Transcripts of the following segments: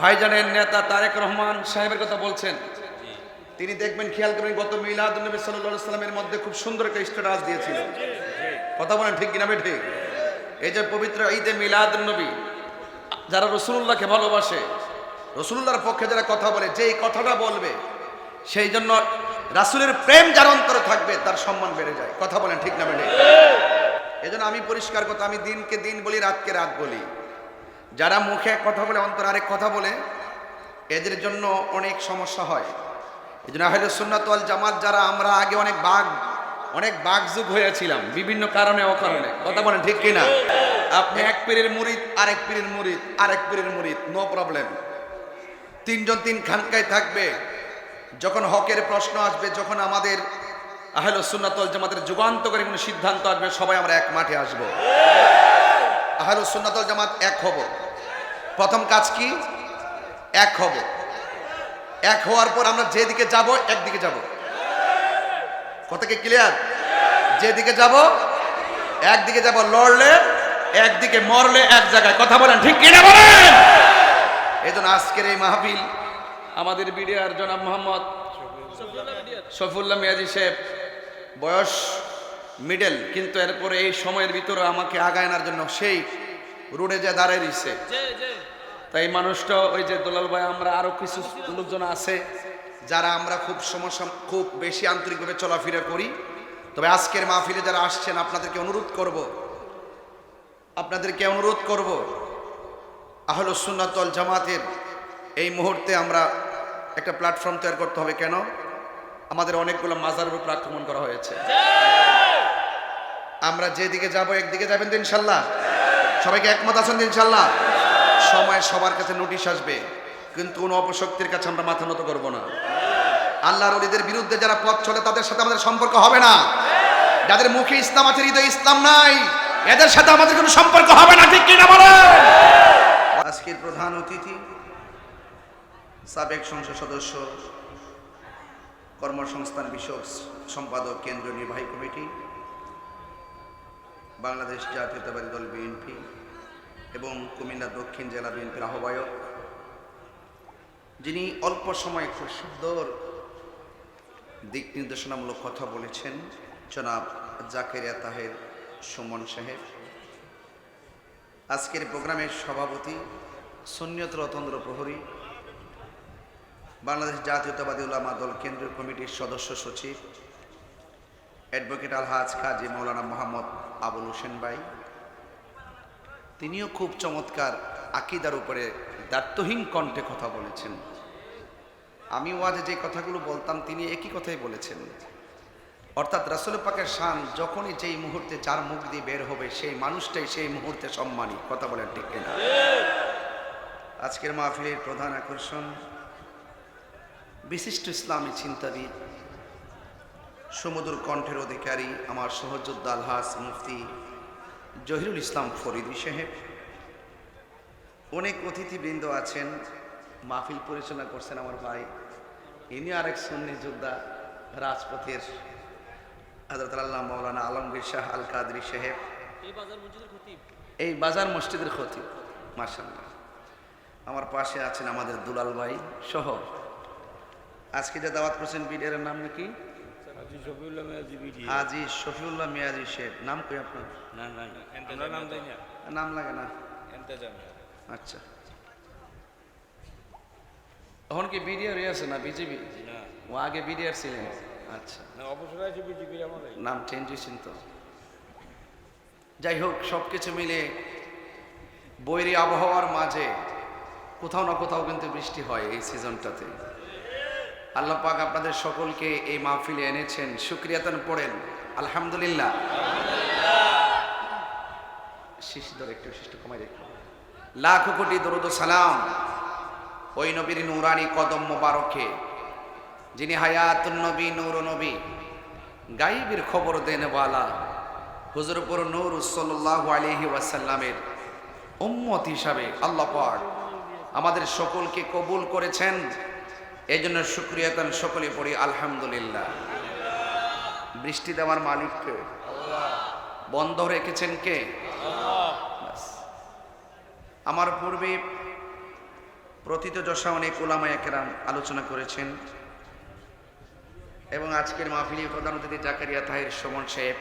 ভাইজানের নেতা তারেক রহমান সাহেবের কথা বলছেন। তিনি দেখবেন, খেয়াল করবেন, গত মিলাদ নবী সাল্লাহ সাল্লামের মধ্যে খুব সুন্দর একটা স্ট্যাটাস দিয়েছিল। কথা বলেন ঠিক কিনা ঠিক এই যে পবিত্র ঈদে মিলাদ নবী, যারা রসুল্লাহকে ভালোবাসে রসুল্লাহর পক্ষে যারা কথা বলে যে এই কথাটা বলবে, সেই জন্য রাসুলের প্রেম যার অন্তরে থাকবে, তার সম্মান বেড়ে যায়। কথা বলেন ঠিক না বেড়ে এই জন্য আমি পরিষ্কার কথা, আমি দিনকে দিন বলি, রাতকে রাত বলি। যারা মুখে এক কথা বলে, অন্তর আরেক কথা বলে, এদের জন্য অনেক সমস্যা হয়। এই জন্য আহলে সুন্নাত ওয়াল জামাত যারা, আমরা আগে অনেক বাঘ অনেক বাঘ যুগ হয়েছিলাম, বিভিন্ন কারণে, অকারণে। কথা বলেন ঠিক কিনা? আপনি এক পীরের মুরিদ, আরেক পীরের মুরিদ, আরেক পীরের মুরিদ নো প্রবলেম তিনজন তিন খানকায় থাকবে। যখন হকের প্রশ্ন আসবে, যখন আমাদের আহলে সুন্নাতল জামাতের যুগান্তকারী কোনো সিদ্ধান্ত আসবে, সবাই আমরা এক মাঠে আসব। আহলে সুন্নাতল জামাত এক হব। প্রথম কাজ কি? এক হব। এক হওয়ার পর আমরা যেদিকে যাব, একদিকে যাব। কথা কি ক্লিয়ার যেদিকে যাব, একদিকে যাব লড়লে, একদিকে মরলে এক জায়গায়। কথা বলেন, ঠিক কিনা বলেন? এই জন্য আজকের এই মাহফিল আমাদের বিডিআর জনাব মোহাম্মদ শফিউল্লাহ মিয়াজি সাহেব, বয়স মিডল কিন্তু এরপরে এই সময়ের ভিতরে আমাকে আগায় আনার জন্য সেই রোডে যে দাঁড়ায় দিচ্ছে তাই মানুষটা ওই যে দোলাল ভাই আমরা আরও কিছু লোকজন আছে যারা আমরা খুব সমস্যা খুব বেশি আন্তরিকভাবে চলাফেরা করি। তবে আজকের মাহফিলে যারা আসছেন আপনাদেরকে অনুরোধ করব। আপনাদেরকে অনুরোধ করব আহল সুন্নাতল জামাতের এই মুহূর্তে আমরা একটা প্ল্যাটফর্ম তৈরি করতে হবে। কেন? আমাদের অনেকগুলো মাজার উপর আক্রমণ করা হয়েছে। আমরা যেদিকে যাব, একদিকে যাবেন তো ইনশাল্লাহ? সবাইকে একমত আছেন ইনশাল্লাহ? সময় সবার কাছে নোটিশ আসবে, কিন্তু কোনো অপশক্তির কাছে আমরা মাথা নত করব না। আল্লাহর অলিদের বিরুদ্ধে যারা পথ চলে, তাদের সাথে আমাদের সম্পর্ক হবে না। যাদের মুখে ইসলাম আছে, হৃদয় ইসলাম নাই, এদের সাথে আমাদের কোনো সম্পর্ক হবে না, ঠিক কিনা বলে আজকের প্রধান অতিথি, সাবেক সংসদ সদস্য, কর্মসংস্থান বিষয়ক সম্পাদক, কেন্দ্রীয় নির্বাহী কমিটি বাংলাদেশ জাতীয়তাবাদী দল বিএনপি এবং কুমিল্লা দক্ষিণ জেলা বিএনপির আহ্বায়ক, যিনি অল্প সময়ে খুব সুন্দর দিক নির্দেশনামূলক কথা বলেছেন, জনাব জাকেরিয়া তাহের সুমন সাহেব। আজকের প্রোগ্রামের সভাপতি সন্ন্যত রতন্দ্র প্রহরী, বাংলাদেশ জাতীয়তাবাদী উলামা দল কেন্দ্রীয় কমিটির সদস্য সচিব অ্যাডভোকেট আলহাজ কাজী মৌলানা মোহাম্মদ আবুল হোসেন ভাই। তিনিও খুব চমৎকার আকিদার উপরে দায়িত্বহীন কণ্ঠে কথা বলেছেন। আমি ওয়াজে যে কথাগুলো বলতাম, তিনি একই কথাই বলেছেন। অর্থাৎ রাসুল পাকের শান যখনই যেই মুহূর্তে যার মুখ দিয়ে বের হবে, সেই মানুষটাই সেই মুহূর্তে সম্মানী। কথা বলেন ঠিক কিনা? আজকের মাহফিলের প্রধান আকর্ষণ, বিশিষ্ট ইসলামী চিন্তাবিদ সমুদ্র কণ্ঠের অধিকারী আমার সহযোদ্ধা আলহাস মুফতি জহিরুল ইসলাম ফরিদি সাহেব। অনেক অতিথিবৃন্দ আছেন মাহফিল পরিচালনা করছেন আমার ভাই ইনি আরেক সুন্নি যোদ্ধা রাজপথের হজরত আল্লাহ মৌলানা আলমগীর শাহ আল কাদরি সাহেব। এই বাজার মসজিদের ক্ষতি মার্শাল্লাহ আমার পাশে আছেন আমাদের দুলাল ভাই সহ। আজকে যে দাওয়াত করছেন বিডের নাম নাকি হাজি শফিউল্লাহ মেয়াজি শেখ নাম কই আপনার? না না আমরা নাম দেই না। নাম লাগে না। আচ্ছা। তখন কি বিডিআর আছে না বিজেপি? ও আগে বিডিআর ছিলেন। আচ্ছা। না অবসর আছে বিজেপির আমাদের নাম চেঞ্জ হয়েছেন তো। যাই হোক সব কিছু মিলে বৈরী আবহাওয়ার মাঝে কোথাও না কোথাও কিন্তু বৃষ্টি হয় এই সিজনটাতে আল্লাহ পাক আপনাদের সকলকে এই মাহফিলে এনেছেন। সুক্রিয়াতন পড়েন আলহামদুলিল্লাহ। শিশু ধরে একটু শিশু কমাই রেখো লাখ কোটি দরুদ সালাম ওই নবীর নুরানি কদম মোবারকে, যিনি হায়াতুন নবী নূর নবী, গাইবের খবর দেন ওয়ালা হুজুরপুর নূর সাল্লাল্লাহু আলাইহি ওয়াসাল্লামের উম্মত হিসাবে আল্লাহ পাক আমাদের সকলকে কবুল করেছেন। এই জন্য শুক্রিয়াতান সকলে পড়ি আলহামদুলিল্লাহ। বৃষ্টি দেওয়ার মালিককে বন্ধ রেখেছেন কে? আমার পূর্বে প্রথিতযশা অনেক ওলামা একরাম আলোচনা করেছেন এবং আজকের মাহফিলি প্রধান অতিথি জাকারিয়া তাহির সমন সাহেব,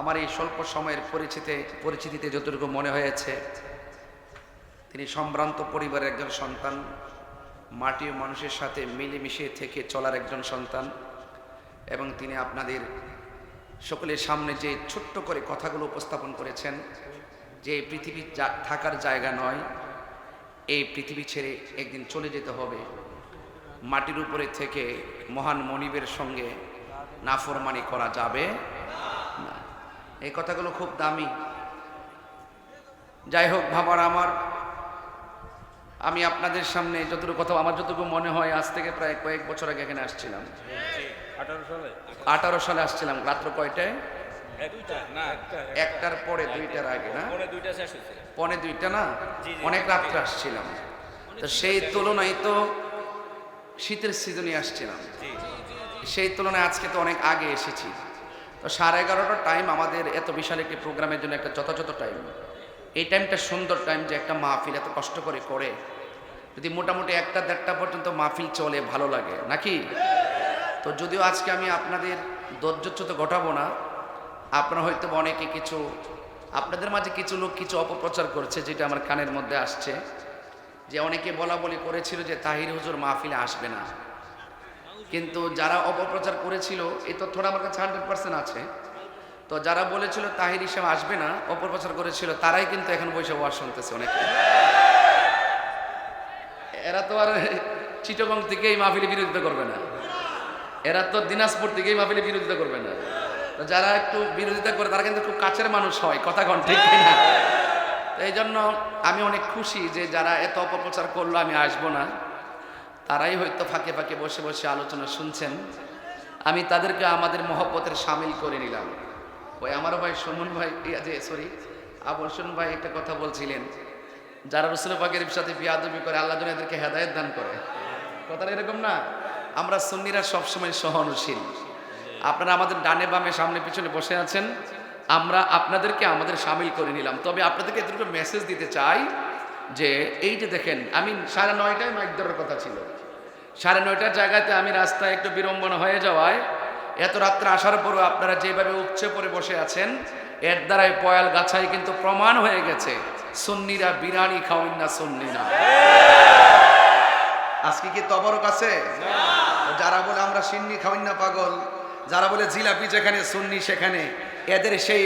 আমার এই স্বল্প সময়ের পরিচিতি, পরিচিতিতে যতটুকু মনে হয়েছে, তিনি সম্ভ্রান্ত পরিবারের একজন সন্তান। মাটির মানুষের সাথে মিলেমিশে থেকে চলার একজন সন্তান এবং তিনি আপনাদের সকলের সামনে যে ছোট্ট করে কথাগুলো উপস্থাপন করেছেন, যে এই পৃথিবী থাকার জায়গা নয়, এই পৃথিবী ছেড়ে একদিন চলে যেতে হবে। মাটির উপরে থেকে মহান মনিবের সঙ্গে নাফরমানি করা যাবে এই কথাগুলো খুব দামি। যাই হোক, ভাবার আমার আমি আপনাদের সামনে যতটুকু কথা আমার যতটুকু মনে হয় আজ থেকে প্রায় কয়েক বছর আগে এখানে আসছিলাম। আঠারো সালে? আসছিলাম রাত্র কয়টায়? একটার পরে দুইটার আগে না? পরে দুইটা পনে দুইটা না। অনেক রাত্রে আসছিলাম। তো সেই তুলনায় তো শীতের সিজনে আসছিলাম। সেই তুলনায় আজকে তো অনেক আগে এসেছি। তো সাড়ে এগারোটা টাইম আমাদের এত বিশাল একটি প্রোগ্রামের জন্য একটা যথাযথ টাইম এই টাইমটা সুন্দর টাইম যে একটা মাহফিল এত কষ্ট করে করে। যদি মোটামুটি একটা দেড়টা পর্যন্ত মাহফিল চলে, ভালো লাগে, নাকি? তো যদিও আজকে আমি আপনাদের ধৈর্যচ্যুত ঘটাবো না, আপনারা হয়তো অনেকে কিছু, আপনাদের মাঝে কিছু লোক কিছু অপপ্রচার করছে, যেটা আমার কানের মধ্যে আসছে। যে অনেকে বলা বলি করেছিল যে তাহির হুজুর মাহফিলে আসবে না। কিন্তু যারা অপপ্রচার করেছিল এই তথ্যটা আমার কাছে হান্ড্রেড পার্সেন্ট আছে। তো যারা বলেছিল তাহির হিসেবে আসবে না অপপ্রচার করেছিল, তারাই কিন্তু এখন বসে ওয়াজ শুনতেছে অনেকে। এরা তো আর চিটগং থেকে এই মাহফিলে বিরোধিতা করবে না। এরা তো দিনাজপুর থেকে এই মাহফিলে বিরোধিতা করবে না। যারা একটু বিরোধিতা করে, তারা কিন্তু খুব কাছের মানুষ হয়, কথা কন ঠিক তো এই জন্য আমি অনেক খুশি যে যারা এত অপপ্রচার করল, আমি আসব না। তারাই হয়তো ফাঁকে ফাঁকে বসে বসে আলোচনা শুনছেন। আমি তাদেরকে আমাদের মহব্বতের সামিল করে নিলাম। ওই আমারও ভাই সুমন ভাই যে সরি আবর্ষণ ভাই একটা কথা বলছিলেন। যারা রসুল পাকের সাথে বিয়াদবি করে, আল্লাহ যেন এদেরকে হেদায়ত দান করে। কথাটা এরকম না। আমরা সুন্নিরা সবসময় সহনশীল। আপনারা আমাদের ডানে বামে সামনে পিছনে বসে আছেন। আমরা আপনাদেরকে আমাদের সামিল করে নিলাম। তবে আপনাদেরকে এদেরকে মেসেজ দিতে চাই যে, এই যে দেখেন আমি সাড়ে নয়টায় মাইক ধরার কথা ছিল। সাড়ে নয়টার জায়গাতে আমি রাস্তায় একটু বিড়ম্বনা হয়ে যাওয়ায় এত রাত্রে আসার পরও আপনারা যেভাবে উপচে পরে বসে আছেন, এর দ্বারাই পয়াল গাছাই কিন্তু প্রমাণ হয়ে গেছে, সুন্নিরা বিরানি খাওয়ান না সুন্নি না আজকে কি তবরক আছে? যারা বলে আমরা সিন্নি খাওয়ান না পাগল, যারা বলে জিলাপি যেখানে, সুন্নি সেখানে, এদের সেই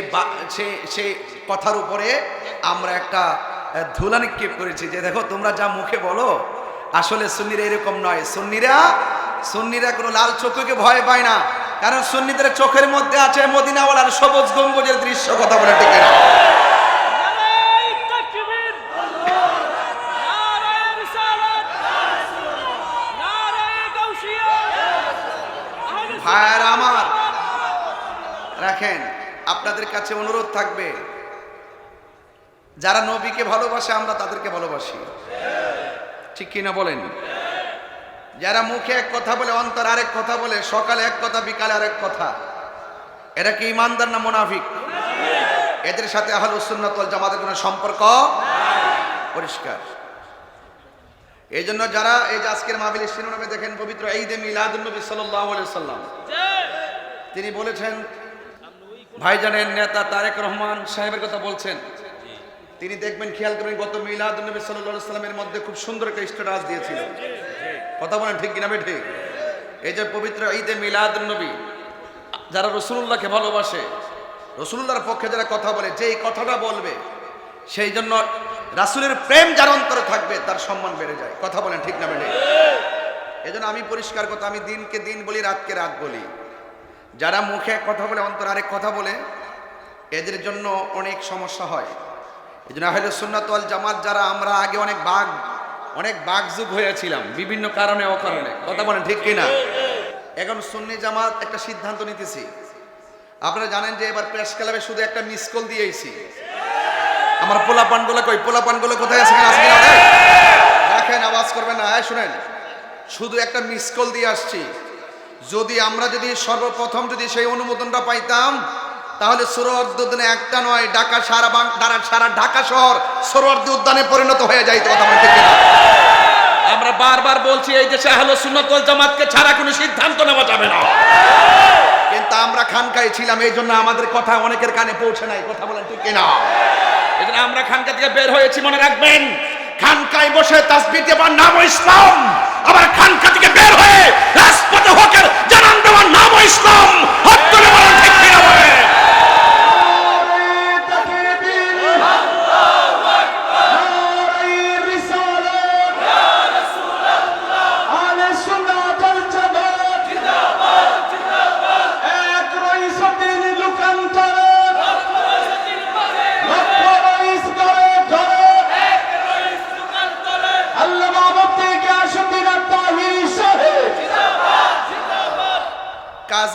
সেই কথার উপরে আমরা একটা ধুলা নিক্ষেপ করেছি যে দেখো তোমরা যা মুখে বলো, আসলে সুন্নিরা এরকম নয়। সুন্নিরা সুন্নিরা কোনো লাল চোখকে ভয় পায় না। কারণ সুন্নিদের চোখের মধ্যে আছে মদিনাওয়ালার সবুজ গম্বুজের দৃশ্য, কথা বলে ঠিক না আমার, রাখেন, আপনাদের কাছে অনুরোধ থাকবে, যারা নবীকে ভালোবাসে, আমরা তাদেরকে ভালোবাসি। ঠিক কিনা বলেন? যারা মুখে এক কথা বলে, অন্তর আরেক কথা বলে, সকালে এক কথা, বিকালে আরেক কথা। এরা কি ইমানদার না মুনাফিক? এদের সাথে আহল সুন্নাতল জামাতের কোনো সম্পর্ক? পরিষ্কার। এই জন্য যারা এই যে আজকের মাহবিলের শিরোনামে দেখেন, পবিত্র ঈদে আলাইহি সাল্লাম তিনি বলেছেন, ভাইজানের নেতা তারেক রহমান সাহেবের কথা বলছেন। তিনি দেখবেন, খেয়াল করবেন, গত মিলাদুন্নবী সাল্লাল্লাহু সাল্লামের মধ্যে খুব সুন্দর একটা স্ট্যাটাস দিয়েছিল। কথা বলেন ঠিক কিনা বেঠে এই যে পবিত্র ঈদে মিলাদ নবী, যারা রসুল্লাহকে ভালোবাসে রসুল্লাহর পক্ষে যারা কথা বলে, যেই কথাটা বলবে, সেই জন্য রাসূলের প্রেম যার অন্তরে থাকবে, তার সম্মান বেড়ে যায়। কথা বলেন ঠিক না বেঠে এই জন্য আমি পরিষ্কার কথা, আমি দিনকে দিন বলি, রাতকে রাত বলি। যারা মুখে এক কথা বলে, অন্তর আরেক কথা বলে, এদের জন্য অনেক সমস্যা হয়। এই জন্য আহলে সুন্নাত জামাত, যারা আমরা আগে অনেক বাঘ অনেক বাঘ যুগ হয়েছিলাম, বিভিন্ন কারণে, অকারণে। কথা বলেন ঠিক কিনা? এখন সুন্নি জামাত একটা সিদ্ধান্ত নিতেছি। আপনারা জানেন যে এবার প্রেস ক্লাবে শুধু একটা মিস কল দিয়েছি। আমার পোলা পানগুলো কই? পোলা পানগুলো কোথায় আছে কিনা? দেখেন, আওয়াজ করবেন না। এই শুনেন, শুধু একটা মিস কল দিয়ে আসছি। যদি আমরা যদি সর্বপ্রথম যদি সেই অনুমোদনটা পাইতাম তাহলে সরোয়ার্দি উদ্যানে একটা নয় ঢাকা সারা বাং- সারা- ঢাকা শহর সরোয়ার্দি উদ্যানে পরিণত হয়ে যাইতো কথা বলতে কিনা বলছি এই দেশে আহলে সুন্নাত ওয়াল জামাতকে ছাড়া কোনো সিদ্ধান্ত নেওয়া যাবে না। কিন্তু আমরা খানকায় ছিলাম এই জন্য আমাদের কথা অনেকের কানে পৌঁছে নাই কথা বলেন ঠিক কিনা? এই জন্য আমরা খানকা থেকে বের হয়েছি মনে রাখবেন। খানকায় বসে তাসবিহ দেওয়ার নাম ইসলাম। আবার খানকা থেকে বের হয়ে রাজপথে হকের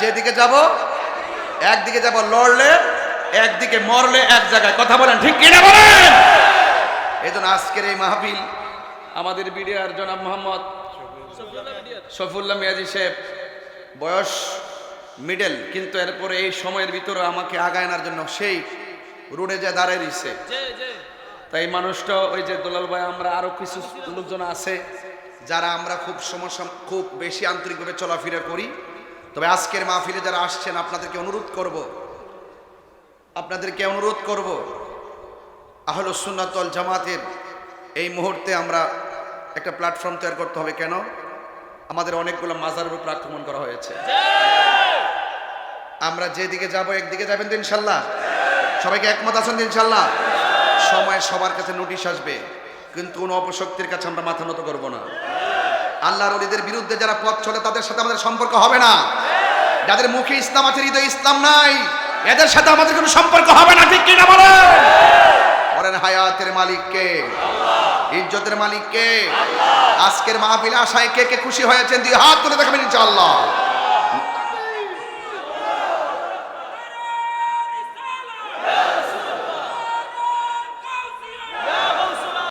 যেদিকে যাব একদিকে যাব লড়লে একদিকে মরলে এক জায়গায়। কথা বলেন ঠিক কিনা বলেন? এই জন্য আজকের এই মাহফিল আমাদের বিডিআর জনাব মোহাম্মদ শফিউল্লাহ মিয়াজি সাহেব। বয়স মিডল কিন্তু এরপরে এই সময়ের ভিতরে আমাকে আগায় আনার জন্য সেই রোডে যে দাঁড়ায় দিচ্ছে তাই মানুষটা ওই যে দোলাল ভাই আমরা আরও কিছু লোকজন আছে যারা আমরা খুব সমস্যা খুব বেশি আন্তরিকভাবে চলাফেরা করি। তবে আজকের মাহফিলে যারা আসছেন, আপনাদেরকে অনুরোধ করব, আপনাদেরকে অনুরোধ করব আহল সুন্নাতল জামাতের এই মুহূর্তে আমরা একটা প্ল্যাটফর্ম তৈরি করতে হবে। কেন? আমাদের অনেকগুলো মাজারের উপর আক্রমণ করা হয়েছে। আমরা যেদিকে যাব, একদিকে যাবেন তো ইনশাল্লাহ? সবাইকে একমত আছেন তো ইনশাল্লাহ? সময় সবার কাছে নোটিশ আসবে, কিন্তু কোনো অপশক্তির কাছে আমরা মাথা নত করব না। আল্লাহর অলিদের বিরুদ্ধে যারা পথ চলে, তাদের সাথে আমাদের সম্পর্ক হবে না। যাদের মুখে ইসলাম আছে, হৃদয়ে ইসলাম নাই, এদের সাথে আমাদের কোনো সম্পর্ক হবে না, ঠিক কিনা বলে বলেন, হায়াতের মালিক কে? ইজ্জতের মালিক কে? আজকের মাহফিল আশায় কে কে খুশি হয়েছেন? দুই হাত তুলে দেখাবেন ইনশাআল্লাহ।